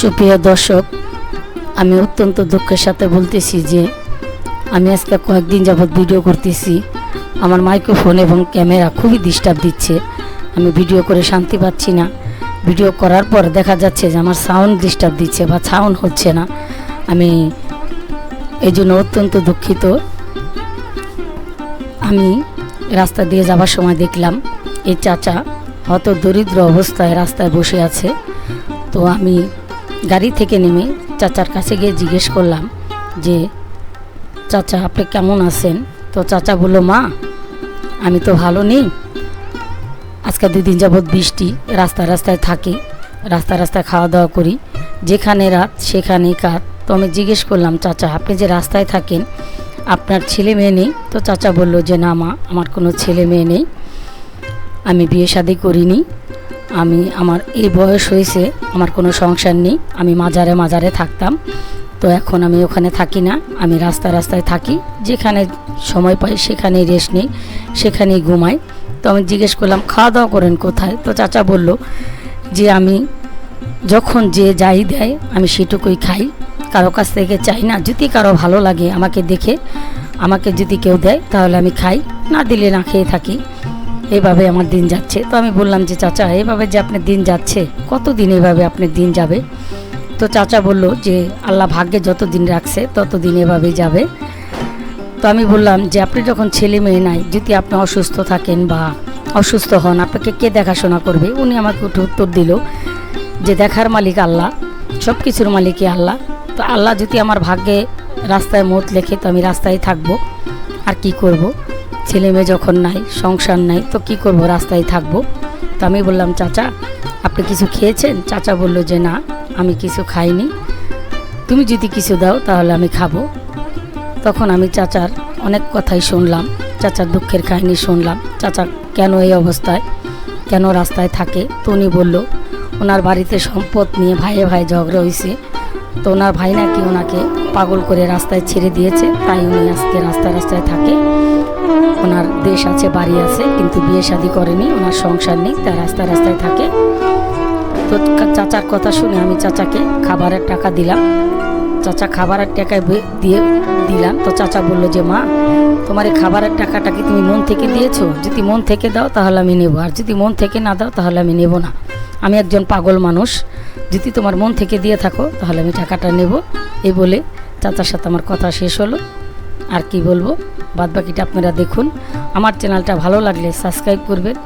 সুপ্রিয় দর্শক, আমি অত্যন্ত দুঃখের সাথে বলতেছি যে আমি আজকে কয়েকদিন যাবৎ ভিডিও করতেছি। আমার মাইক্রোফোন এবং ক্যামেরা খুবই ডিস্টার্ব দিচ্ছে। আমি ভিডিও করে শান্তি পাচ্ছি না। ভিডিও করার পর দেখা যাচ্ছে যে আমার সাউন্ড ডিস্টার্ব দিচ্ছে বা সাউন্ড হচ্ছে না। আমি এই জন্য অত্যন্ত দুঃখিত। আমি রাস্তা দিয়ে যাবার সময় দেখলাম, এই চাচা হয়তো দরিদ্র অবস্থায় রাস্তায় বসে আছে। তো আমি গাড়ি থেকে নেমে চাচার কাছে গিয়ে জিজ্ঞেস করলাম যে, চাচা, আপনি কেমন আছেন? তো চাচা বলল, মা, আমি তো ভালো নেই। আজকে দুদিন যাবৎ বৃষ্টি, রাস্তা রাস্তায় থাকি রাস্তায় রাস্তায় খাওয়া দাওয়া করি। যেখানে রাত, সেখানেই কার। তো আমি জিজ্ঞেস করলাম, চাচা, আপনি যে রাস্তায় থাকেন, আপনার ছেলে মেয়ে নেই? তো চাচা বলল যে, না মা, আমার কোনো ছেলে মেয়ে নেই। আমি বিয়ে শাদি করিনি। আমি, আমার এই বয়স হয়েছে, আমার কোনো সংসার নেই, আমি মাজারে মাজারে থাকতাম। তো এখন আমি ওখানে থাকি না, আমি রাস্তায় রাস্তায় থাকি, যেখানে সময় পাই সেখানেই রেস্ট নেই, সেখানেই ঘুমাই। তো আমি জিজ্ঞেস করলাম, খাওয়া দাওয়া করেন কোথায়? তো চাচা বলল যে, আমি যখন যে যাই দেয়, আমি সেটুকুই খাই। কারও কাছ থেকে চাই না, যদি কারও ভালো লাগে আমাকে দেখে, আমাকে যদি কেউ দেয়, তাহলে আমি খাই। না দিলে না খেয়ে থাকি। এভাবে আমার দিন যাচ্ছে। তো আমি বললাম যে, চাচা, এভাবে যে আপনার দিন যাচ্ছে, কতদিন এভাবে আপনার দিন যাবে? তো চাচা বলল যে, আল্লাহ ভাগ্যে যত দিন রাখছে তত দিন এভাবেই যাবে। তো আমি বললাম যে, আপনি যখন ছেলে মেয়ে নাই, যদি আপনি অসুস্থ থাকেন বা অসুস্থ হন, আপনাকে কে দেখাশোনা করবে? উনি আমাকে উত্তর দিল যে, দেখার মালিক আল্লাহ সব কিছুর মালিকই আল্লাহ। তো আল্লাহ যদি আমার ভাগ্যে রাস্তায় মত লেখে, তো আমি রাস্তায় থাকব, আর কি করব? ছেলে মেয়ে যখন নাই, সংসার নাই, তো কি করব? রাস্তায় থাকব। তো আমি বললাম, চাচা, আপনি কিছু খেয়েছেন? চাচা বলল যে, না, আমি কিছু খাইনি। তুমি যদি কিছু দাও, তাহলে আমি খাব। তখন আমি চাচার অনেক কথাই শুনলাম, চাচার দুঃখের কাহিনী শুনলাম। চাচা কেন এই অবস্থায়, কেন রাস্তায় থাকে? তো উনি বলল, ওনার বাড়িতে সম্পদ নিয়ে ভাইয়ে ভাই ঝগড়া হয়েছে তো ওনার ভাই নাকি ওনাকে পাগল করে রাস্তায় ছেড়ে দিয়েছে। তাই উনি আজকে রাস্তায় রাস্তায় থাকে। ওনার দেশ আছে, বাড়ি আছে, কিন্তু বিয়ে শাদি করেনি, ওনার সংসার নেই তাই রাস্তায় রাস্তায় থাকে। তো চাচার কথা শুনে আমি চাচাকে খাবারের টাকা দিলাম। চাচা খাবারের টাকা দিয়ে দিলাম। তো চাচা বলল যে, মা, তোমার এই খাবারের টাকাটা কি তুমি মন থেকে দিয়েছ? যদি মন থেকে দাও তাহলে আমি নেব। আর যদি মন থেকে না দাও তাহলে আমি নেব না। আমি একজন পাগল মানুষ। যদি তোমার মন থেকে দিয়ে থাকো তাহলে আমি টাকাটা নেব। এই বলে চাচার সাথে আমার কথা শেষ হলো। আর কি বলব? বাদ বাকিটা আপনারা দেখুন। আমার চ্যানেলটা ভালো লাগলে সাবস্ক্রাইব করবেন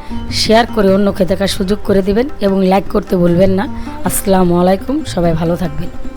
শেয়ার করে অন্যকে দেখার সুযোগ করে দেবেন এবং লাইক করতে ভুলবেন না। আসসালামু আলাইকুম, সবাই ভালো থাকবেন।